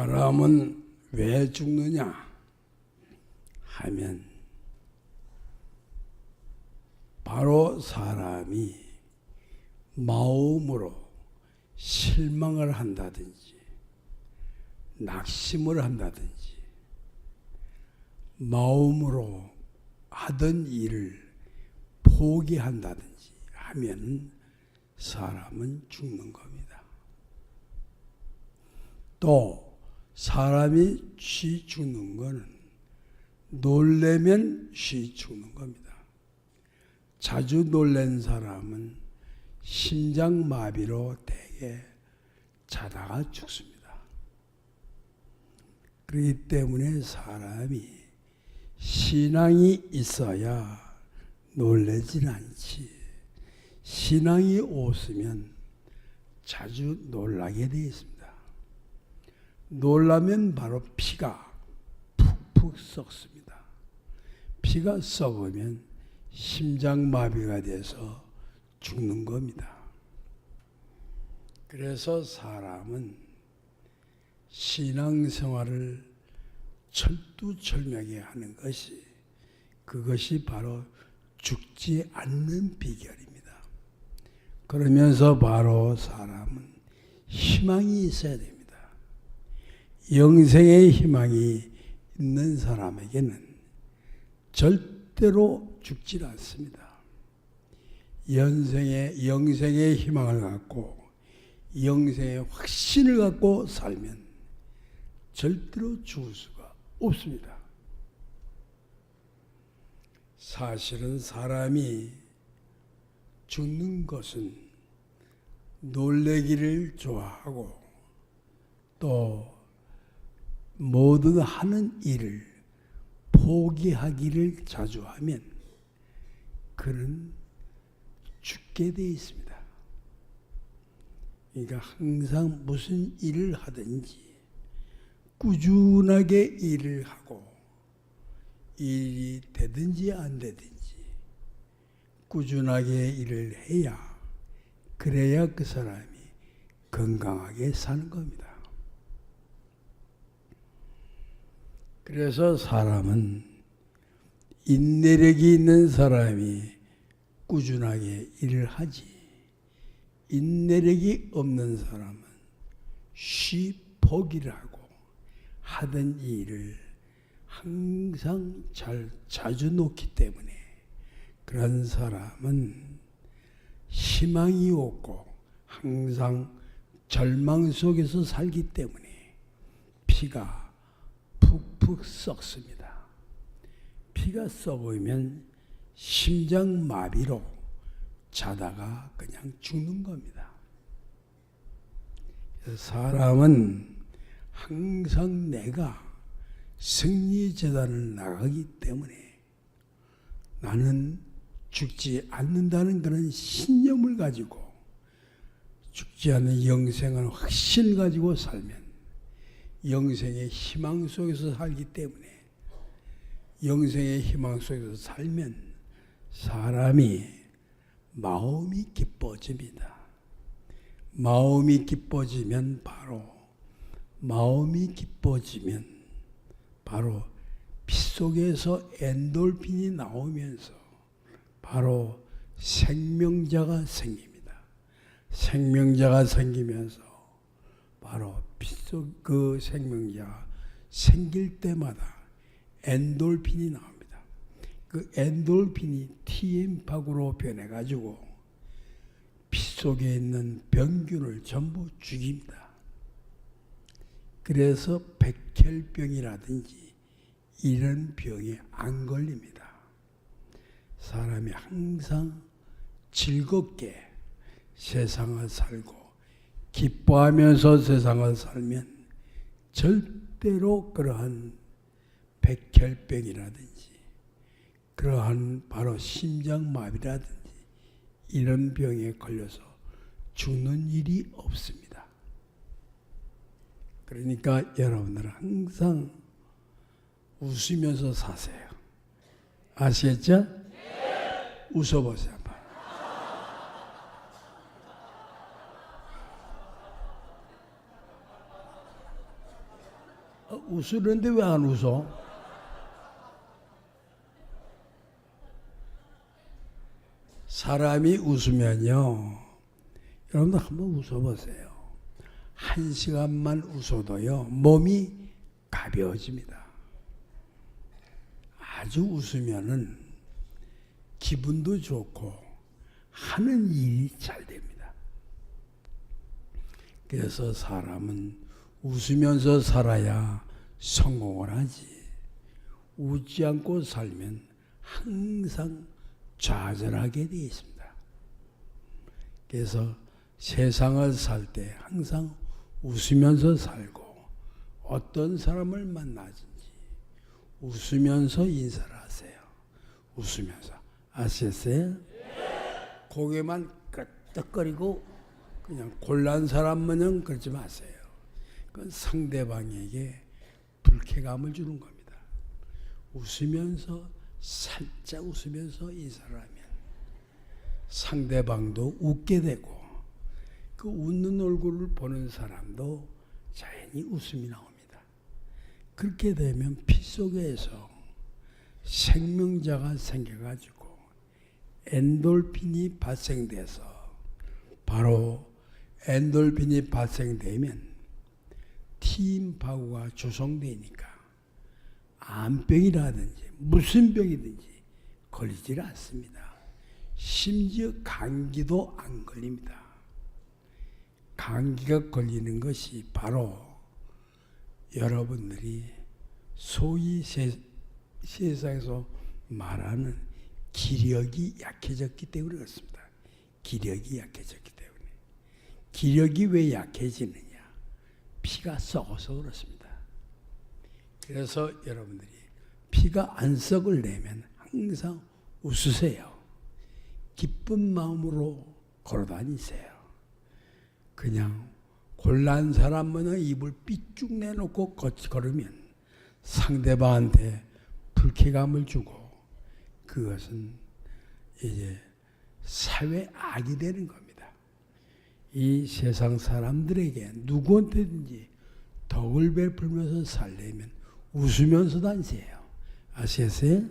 사람은 왜 죽느냐 하면 바로 사람이 마음으로 실망을 한다든지 낙심을 한다든지 마음으로 하던 일을 포기한다든지 하면 사람은 죽는 겁니다. 또 사람이 쉬 죽는 것은 놀래면 쉬 죽는 겁니다. 자주 놀란 사람은 심장마비로 대개 자다가 죽습니다. 그렇기 때문에 사람이 신앙이 있어야 놀래진 않지. 신앙이 없으면 자주 놀라게 되어 있습니다. 놀라면 바로 피가 푹푹 썩습니다. 피가 썩으면 심장마비가 돼서 죽는 겁니다. 그래서 사람은 신앙생활을 철두철미하게 하는 것이 그것이 바로 죽지 않는 비결입니다. 그러면서 바로 사람은 희망이 있어야 됩니다. 영생의 희망이 있는 사람에게는 절대로 죽질 않습니다. 연생의 영생의 희망을 갖고 영생의 확신을 갖고 살면 절대로 죽을 수가 없습니다. 사실은 사람이 죽는 것은 놀래기를 좋아하고 또 모든 하는 일을 포기하기를 자주 하면 그는 죽게 되어 있습니다. 그러니까 항상 무슨 일을 하든지 꾸준하게 일을 하고 일이 되든지 안 되든지 꾸준하게 일을 해야 그래야 그 사람이 건강하게 사는 겁니다. 그래서 사람은 인내력이 있는 사람이 꾸준하게 일을 하지. 인내력이 없는 사람은 쉬 포기를 하고 하던 일을 항상 잘 자주 놓기 때문에 그런 사람은 희망이 없고 항상 절망 속에서 살기 때문에 피가 푹푹 썩습니다. 피가 썩으면 심장 마비로 자다가 그냥 죽는 겁니다. 사람은 항상 내가 승리 재단을 나가기 때문에 나는 죽지 않는다는 그런 신념을 가지고 죽지 않는 영생을 확신 가지고 살면 영생의 희망 속에서 살기 때문에 영생의 희망 속에서 살면 사람이 마음이 기뻐집니다. 마음이 기뻐지면 바로 마음이 기뻐지면 바로 피 속에서 엔돌핀이 나오면서 바로 생명자가 생깁니다. 생명자가 생기면서 바로 그 생명자 생길 때마다 엔돌핀이 나옵니다. 그 엔돌핀이 TM팍으로 변해가지고 피 속에 있는 병균을 전부 죽입니다. 그래서 백혈병이라든지 이런 병에 안 걸립니다. 사람이 항상 즐겁게 세상을 살고 기뻐하면서 세상을 살면 절대로 그러한 백혈병이라든지 그러한 바로 심장마비라든지 이런 병에 걸려서 죽는 일이 없습니다. 그러니까 여러분들은 항상 웃으면서 사세요. 아시겠죠? 웃어보세요. 웃으는데 왜 안 웃어? 사람이 웃으면요. 여러분들 한번 웃어보세요. 한 시간만 웃어도요. 몸이 가벼워집니다. 아주 웃으면은 기분도 좋고 하는 일이 잘 됩니다. 그래서 사람은 웃으면서 살아야 성공을 하지. 웃지 않고 살면 항상 좌절하게 되어 있습니다. 그래서 세상을 살 때 항상 웃으면서 살고 어떤 사람을 만나든지 웃으면서 인사를 하세요. 웃으면서 아시겠어요? 고개만 끄덕거리고 그냥 곤란 사람 마냥 그러지 마세요. 그건 상대방에게 불쾌감을 주는 겁니다. 웃으면서 살짝 웃으면서 인사를 하면 상대방도 웃게 되고 그 웃는 얼굴을 보는 사람도 자연히 웃음이 나옵니다. 그렇게 되면 피 속에서 생명자가 생겨가지고 엔돌핀이 발생돼서 바로 엔돌핀이 발생되면 T임파구가 조성되니까 암병이라든지 무슨 병이든지 걸리질 않습니다. 심지어 감기도 안 걸립니다. 감기가 걸리는 것이 바로 여러분들이 소위 세, 세상에서 말하는 기력이 약해졌기 때문에 그렇습니다. 기력이 약해졌기 때문에. 기력이 왜 약해지느냐? 피가 썩어서 그렇습니다. 그래서 여러분들이 피가 안 썩을 내면 항상 웃으세요. 기쁜 마음으로 걸어 다니세요. 그냥 곤란 사람은 입을 삐쭉 내놓고 걸으면 상대방한테 불쾌감을 주고 그것은 이제 사회 악이 되는 겁니다. 이 세상 사람들에게 누구한테든지 덕을 베풀면서 살려면 웃으면서 다니세요. 아시겠어요?